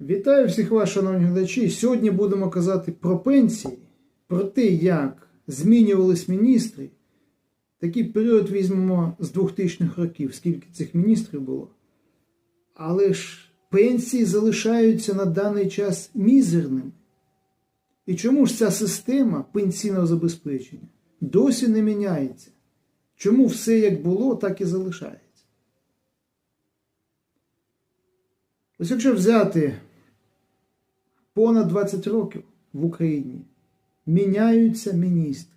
Вітаю всіх вас, шановні глядачі. Сьогодні будемо казати про пенсії, про те, як змінювались міністри. Такий період візьмемо з 2000-х років, скільки цих міністрів було. Але ж пенсії залишаються на даний час мізерними. І чому ж ця система пенсійного забезпечення досі не міняється? Чому все як було, так і залишається? Ось якщо взяти понад 20 років в Україні міняються міністри.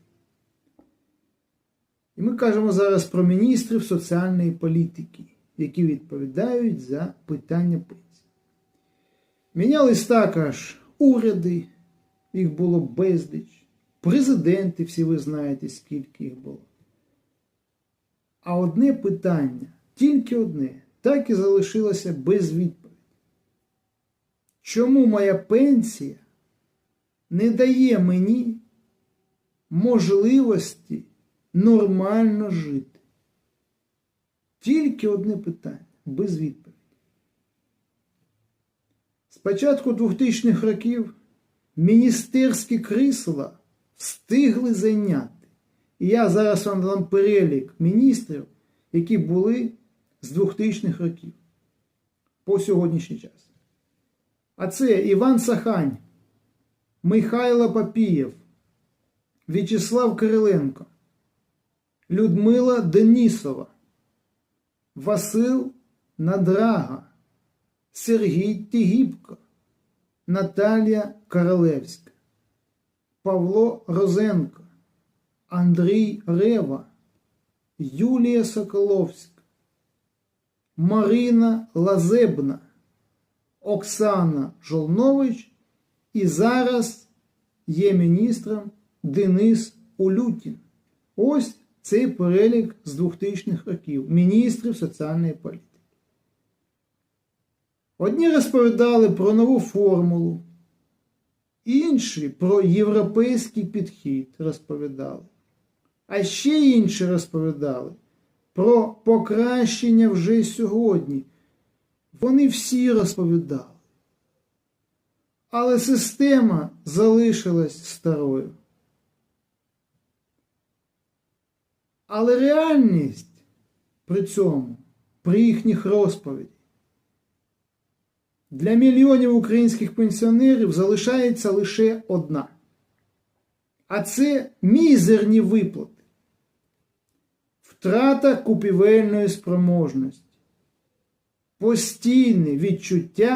І ми кажемо зараз про міністрів соціальної політики, які відповідають за питання пенсії. Мінялись також уряди, їх було безліч, президенти, всі ви знаєте, скільки їх було. А одне питання, тільки одне, так і залишилося без відповіді. Чому моя пенсія не дає мені можливості нормально жити? Тільки одне питання, без відповіді. З початку 2000-х років міністерські крісла встигли зайняти. І я зараз вам дам перелік міністрів, які були з 2000-х років по сьогоднішній час. А це Іван Сахань, Михайло Папієв, В'ячеслав Кириленко, Людмила Денісова, Васил Надрага, Сергій Тігіпко, Наталія Королевська, Павло Розенко, Андрій Рева, Юлія Соколовська, Марина Лазебна. Оксана Жолнович і зараз є міністром Денис Улютін. Ось цей перелік з 2000-х років міністрів соціальної політики. Одні розповідали про нову формулу, інші про європейський підхід розповідали. А ще інші розповідали про покращення вже сьогодні. Вони всі розповідали. Але система залишилась старою. Але реальність при цьому, при їхніх розповідях, для мільйонів українських пенсіонерів залишається лише одна. А це мізерні виплати, втрата купівельної спроможності постійне відчуття